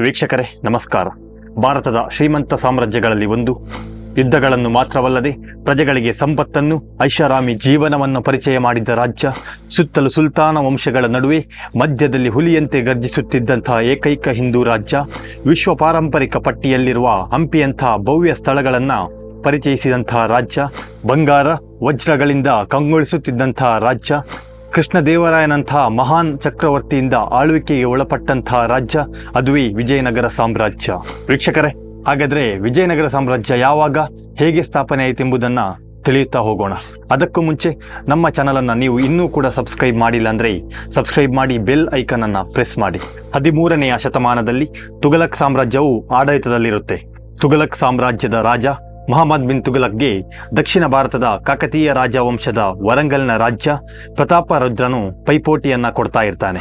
ವೀಕ್ಷಕರೇ, ನಮಸ್ಕಾರ. ಭಾರತದ ಶ್ರೀಮಂತ ಸಾಮ್ರಾಜ್ಯಗಳಲ್ಲಿ ಒಂದು. ಯುದ್ಧಗಳನ್ನು ಮಾತ್ರವಲ್ಲದೆ ಪ್ರಜೆಗಳಿಗೆ ಸಂಪತ್ತನ್ನು, ಐಷಾರಾಮಿ ಜೀವನವನ್ನು ಪರಿಚಯ ಮಾಡಿದ್ದ ರಾಜ್ಯ, ಸುತ್ತಲೂ ಸುಲ್ತಾನ ವಂಶಗಳ ನಡುವೆ ಮಧ್ಯದಲ್ಲಿ ಹುಲಿಯಂತೆ ಗರ್ಜಿಸುತ್ತಿದ್ದಂತಹ ಏಕೈಕ ಹಿಂದೂ ರಾಜ್ಯ, ವಿಶ್ವ ಪಾರಂಪರಿಕ ಪಟ್ಟಿಯಲ್ಲಿರುವ ಹಂಪಿಯಂತಹ ಭವ್ಯ ಸ್ಥಳಗಳನ್ನು ಪರಿಚಯಿಸಿದಂತಹ ರಾಜ್ಯ, ಬಂಗಾರ ವಜ್ರಗಳಿಂದ ಕಂಗೊಳಿಸುತ್ತಿದ್ದಂತಹ ರಾಜ್ಯ ಕೃಷ್ಣದೇವರಾಯನಂತಹ ಮಹಾನ್ ಚಕ್ರವರ್ತಿಯಿಂದ ಆಳ್ವಿಕೆಗೆ ಒಳಪಟ್ಟಂತಹ ರಾಜ್ಯ, ಅದುವೇ ವಿಜಯನಗರ ಸಾಮ್ರಾಜ್ಯ. ವೀಕ್ಷಕರೇ, ಹಾಗಾದ್ರೆ ವಿಜಯನಗರ ಸಾಮ್ರಾಜ್ಯ ಯಾವಾಗ, ಹೇಗೆ ಸ್ಥಾಪನೆ ಆಯಿತೆಂಬುದನ್ನು ತಿಳಿಯುತ್ತಾ ಹೋಗೋಣ. ಅದಕ್ಕೂ ಮುಂಚೆ ನಮ್ಮ ಚಾನಲನ್ನು ನೀವು ಇನ್ನೂ ಕೂಡ ಸಬ್ಸ್ಕ್ರೈಬ್ ಮಾಡಿಲ್ಲ ಅಂದರೆ ಸಬ್ಸ್ಕ್ರೈಬ್ ಮಾಡಿ ಬೆಲ್ ಐಕನ್ ಅನ್ನು ಪ್ರೆಸ್ ಮಾಡಿ. ಹದಿಮೂರನೆಯ ಶತಮಾನದಲ್ಲಿ ತುಘಲಕ್ ಸಾಮ್ರಾಜ್ಯವು ಆಡಳಿತದಲ್ಲಿರುತ್ತೆ. ತುಘಲಕ್ ಸಾಮ್ರಾಜ್ಯದ ರಾಜ ಮಹಮ್ಮದ್ ಬಿನ್ ತುಗಲಕ್ಗೆ ದಕ್ಷಿಣ ಭಾರತದ ಕಾಕತೀಯ ರಾಜವಂಶದ ವರಂಗಲ್ನ ರಾಜ್ಯ ಪ್ರತಾಪರುದ್ರನು ಪೈಪೋಟಿಯನ್ನ ಕೊಡ್ತಾ ಇರ್ತಾನೆ.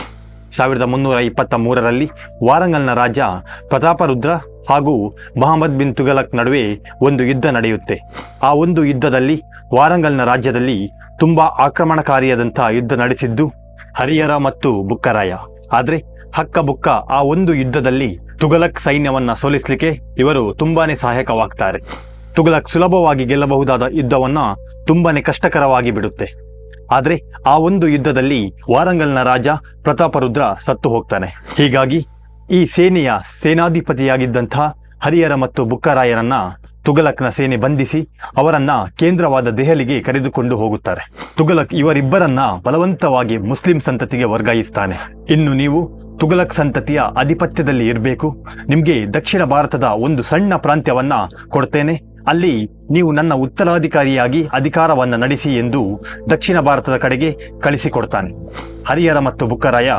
ಸಾವಿರದ ಮುನ್ನೂರ ಇಪ್ಪತ್ತ ಮೂರರಲ್ಲಿ ವಾರಂಗಲ್ನ ರಾಜ ಪ್ರತಾಪರುದ್ರ ಹಾಗೂ ಮೊಹಮ್ಮದ್ ಬಿನ್ ತುಗಲಕ್ ನಡುವೆ ಒಂದು ಯುದ್ಧ ನಡೆಯುತ್ತೆ. ಆ ಒಂದು ಯುದ್ಧದಲ್ಲಿ ವಾರಂಗಲ್ನ ರಾಜ್ಯದಲ್ಲಿ ತುಂಬಾ ಆಕ್ರಮಣಕಾರಿಯಾದಂಥ ಯುದ್ಧ ನಡೆಸಿದ್ದು ಹರಿಹರ ಮತ್ತು ಬುಕ್ಕರಾಯ. ಆದರೆ ಹಕ್ಕ ಬುಕ್ಕ ಆ ಒಂದು ಯುದ್ಧದಲ್ಲಿ ತುಗಲಕ್ ಸೈನ್ಯವನ್ನ ಸೋಲಿಸಲಿಕ್ಕೆ ಇವರು ತುಂಬಾನೇ ಸಹಾಯಕವಾಗ್ತಾರೆ. ತುಘಲಕ್ ಸುಲಭವಾಗಿ ಗೆಲ್ಲಬಹುದಾದ ಯುದ್ಧವನ್ನ ತುಂಬಾನೇ ಕಷ್ಟಕರವಾಗಿ ಬಿಡುತ್ತೆ. ಆದರೆ ಆ ಒಂದು ಯುದ್ಧದಲ್ಲಿ ವಾರಂಗಲ್ನ ರಾಜ ಪ್ರತಾಪರುದ್ರ ಸತ್ತು ಹೋಗ್ತಾನೆ. ಹೀಗಾಗಿ ಈ ಸೇನೆಯ ಸೇನಾಧಿಪತಿಯಾಗಿದ್ದಂಥ ಹರಿಹರ ಮತ್ತು ಬುಕ್ಕರಾಯರನ್ನ ತುಗಲಕ್ನ ಸೇನೆ ಬಂಧಿಸಿ ಅವರನ್ನ ಕೇಂದ್ರವಾದ ದೆಹಲಿಗೆ ಕರೆದುಕೊಂಡು ಹೋಗುತ್ತಾರೆ. ತುಘಲಕ್ ಇವರಿಬ್ಬರನ್ನ ಬಲವಂತವಾಗಿ ಮುಸ್ಲಿಂ ಸಂತತಿಗೆ ವರ್ಗಾಯಿಸ್ತಾನೆ. ಇನ್ನು ನೀವು ತುಘಲಕ್ ಸಂತತಿಯ ಆಧಿಪತ್ಯದಲ್ಲಿ ಇರಬೇಕು. ನಿಮಗೆ ದಕ್ಷಿಣ ಭಾರತದ ಒಂದು ಸಣ್ಣ ಪ್ರಾಂತ್ಯವನ್ನ ಕೊಡ್ತೇನೆ. ಅಲ್ಲಿ ನೀವು ನನ್ನ ಉತ್ತರಾಧಿಕಾರಿಯಾಗಿ ಅಧಿಕಾರವನ್ನು ನಡೆಸಿ ಎಂದು ದಕ್ಷಿಣ ಭಾರತದ ಕಡೆಗೆ ಕಳಿಸಿಕೊಡ್ತಾನೆ. ಹರಿಹರ ಮತ್ತು ಬುಕ್ಕರಾಯ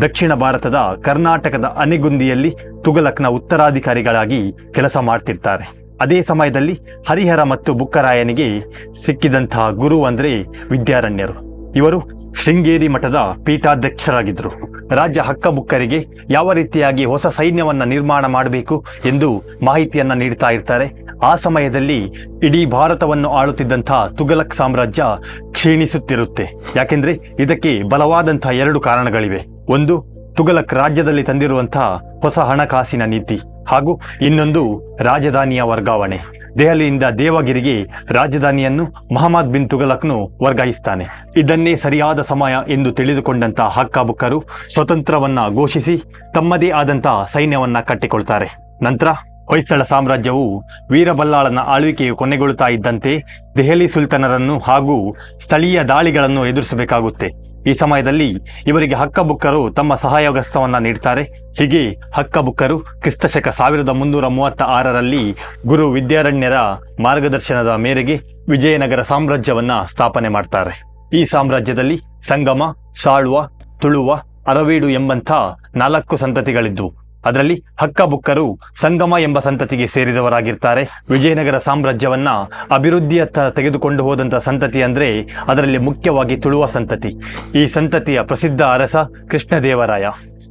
ದಕ್ಷಿಣ ಭಾರತದ ಕರ್ನಾಟಕದ ಅನೆಗುಂದಿಯಲ್ಲಿ ತುಗಲಕ್ನ ಉತ್ತರಾಧಿಕಾರಿಗಳಾಗಿ ಕೆಲಸ ಮಾಡ್ತಿರ್ತಾರೆ. ಅದೇ ಸಮಯದಲ್ಲಿ ಹರಿಹರ ಮತ್ತು ಬುಕ್ಕರಾಯನಿಗೆ ಸಿಕ್ಕಿದಂತಹ ಗುರು ಅಂದರೆ ವಿದ್ಯಾರಣ್ಯರು. ಇವರು ಶೃಂಗೇರಿ ಮಠದ ಪೀಠಾಧ್ಯಕ್ಷರಾಗಿದ್ದರು. ರಾಜ್ಯ ಹಕ್ಕಬುಕ್ಕರಿಗೆ ಯಾವ ರೀತಿಯಾಗಿ ಹೊಸ ಸೈನ್ಯವನ್ನು ನಿರ್ಮಾಣ ಮಾಡಬೇಕು ಎಂದು ಮಾಹಿತಿಯನ್ನ ನೀಡ್ತಾ ಇರ್ತಾರೆ. ಆ ಸಮಯದಲ್ಲಿ ಇಡೀ ಭಾರತವನ್ನು ಆಳುತ್ತಿದ್ದಂತಹ ತುಘಲಕ್ ಸಾಮ್ರಾಜ್ಯ ಕ್ಷೀಣಿಸುತ್ತಿರುತ್ತೆ. ಯಾಕೆಂದ್ರೆ ಇದಕ್ಕೆ ಬಲವಾದಂತಹ ಎರಡು ಕಾರಣಗಳಿವೆ. ಒಂದು, ತುಘಲಕ್ ರಾಜ್ಯದಲ್ಲಿ ತಂದಿರುವಂತಹ ಹೊಸ ಹಣಕಾಸಿನ ನೀತಿ. ಹಾಗೂ ಇನ್ನೊಂದು ರಾಜಧಾನಿಯ ವರ್ಗಾವಣೆ. ದೆಹಲಿಯಿಂದ ದೇವಗಿರಿಗೆ ರಾಜಧಾನಿಯನ್ನು ಮಹಮ್ಮದ್ ಬಿನ್ ತುಗಲಕ್ನು ವರ್ಗಾಯಿಸ್ತಾನೆ. ಇದನ್ನೇ ಸರಿಯಾದ ಸಮಯ ಎಂದು ತಿಳಿದುಕೊಂಡಂತ ಹಕ್ಕಾಬುಕ್ಕರು ಸ್ವತಂತ್ರವನ್ನ ಘೋಷಿಸಿ ತಮ್ಮದೇ ಆದಂತಹ ಸೈನ್ಯವನ್ನ ಕಟ್ಟಿಕೊಳ್ತಾರೆ. ನಂತರ ಹೊಯ್ಸಳ ಸಾಮ್ರಾಜ್ಯವು ವೀರಬಲ್ಲಾಳನ ಆಳ್ವಿಕೆಯು ಕೊನೆಗೊಳ್ಳುತ್ತಾ ಇದ್ದಂತೆ ದೆಹಲಿ ಸುಲ್ತಾನರನ್ನು ಹಾಗೂ ಸ್ಥಳೀಯ ದಾಳಿಗಳನ್ನು ಎದುರಿಸಬೇಕಾಗುತ್ತೆ. ಈ ಸಮಯದಲ್ಲಿ ಇವರಿಗೆ ಹಕ್ಕಬುಕ್ಕರು ತಮ್ಮ ಸಹಾಯಗಸ್ತವನ್ನ ನೀಡ್ತಾರೆ. ಹೀಗೆ ಹಕ್ಕಬುಕ್ಕರು ಕ್ರಿಸ್ತಶಕ ಸಾವಿರದ ಮುನ್ನೂರ ಮೂವತ್ತ ಆರರಲ್ಲಿ ಗುರು ವಿದ್ಯಾರಣ್ಯರ ಮಾರ್ಗದರ್ಶನದ ಮೇರೆಗೆ ವಿಜಯನಗರ ಸಾಮ್ರಾಜ್ಯವನ್ನ ಸ್ಥಾಪನೆ ಮಾಡ್ತಾರೆ. ಈ ಸಾಮ್ರಾಜ್ಯದಲ್ಲಿ ಸಂಗಮ ಸಾಳುವ ತುಳುವ, ಅರವೀಡು ಎಂಬಂಥ ನಾಲ್ಕು ಸಂತತಿಗಳಿದ್ವು. ಅದರಲ್ಲಿ ಹಕ್ಕಬುಕ್ಕರು ಸಂಗಮ ಎಂಬ ಸಂತತಿಗೆ ಸೇರಿದವರಾಗಿರ್ತಾರೆ. ವಿಜಯನಗರ ಸಾಮ್ರಾಜ್ಯವನ್ನ ಅಭಿವೃದ್ಧಿಯತ್ತ ತೆಗೆದುಕೊಂಡು ಹೋದಂಥ ಸಂತತಿ ಅಂದ್ರೆ ಅದರಲ್ಲಿ ಮುಖ್ಯವಾಗಿ ತುಳುವ ಸಂತತಿ. ಈ ಸಂತತಿಯ ಪ್ರಸಿದ್ಧ ಅರಸ ಕೃಷ್ಣದೇವರಾಯ.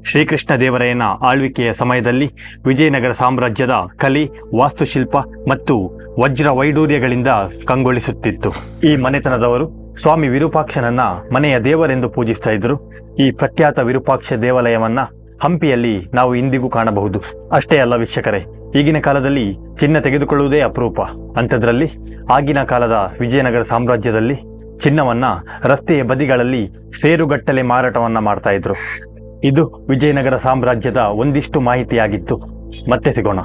ಶ್ರೀಕೃಷ್ಣ ದೇವರಾಯನ ಆಳ್ವಿಕೆಯ ಸಮಯದಲ್ಲಿ ವಿಜಯನಗರ ಸಾಮ್ರಾಜ್ಯದ ಕಲೆ, ವಾಸ್ತುಶಿಲ್ಪ ಮತ್ತು ವಜ್ರ ವೈಡೂರ್ಯಗಳಿಂದ ಕಂಗೊಳಿಸುತ್ತಿತ್ತು. ಈ ಮನೆತನದವರು ಸ್ವಾಮಿ ವಿರೂಪಾಕ್ಷನನ್ನ ಮನೆಯ ದೇವರೆಂದು ಪೂಜಿಸ್ತಾ ಇದ್ರು. ಈ ಪ್ರಖ್ಯಾತ ವಿರೂಪಾಕ್ಷ ದೇವಾಲಯವನ್ನ ಹಂಪಿಯಲ್ಲಿ ನಾವು ಇಂದಿಗೂ ಕಾಣಬಹುದು. ಅಷ್ಟೇ ಅಲ್ಲ ವೀಕ್ಷಕರೇ, ಈಗಿನ ಕಾಲದಲ್ಲಿ ಚಿನ್ನ ತೆಗೆದುಕೊಳ್ಳುವುದೇ ಅಪರೂಪ. ಅಂಥದ್ರಲ್ಲಿ ಆಗಿನ ಕಾಲದ ವಿಜಯನಗರ ಸಾಮ್ರಾಜ್ಯದಲ್ಲಿ ಚಿನ್ನವನ್ನ ರಸ್ತೆಯ ಬದಿಗಳಲ್ಲಿ ಸೇರುಗಟ್ಟಲೆ ಮಾರಾಟವನ್ನ ಮಾಡ್ತಾ ಇದ್ರು. ಇದು ವಿಜಯನಗರ ಸಾಮ್ರಾಜ್ಯದ ಒಂದಿಷ್ಟು ಮಾಹಿತಿಯಾಗಿತ್ತು. ಮತ್ತೆ ಸಿಗೋಣ.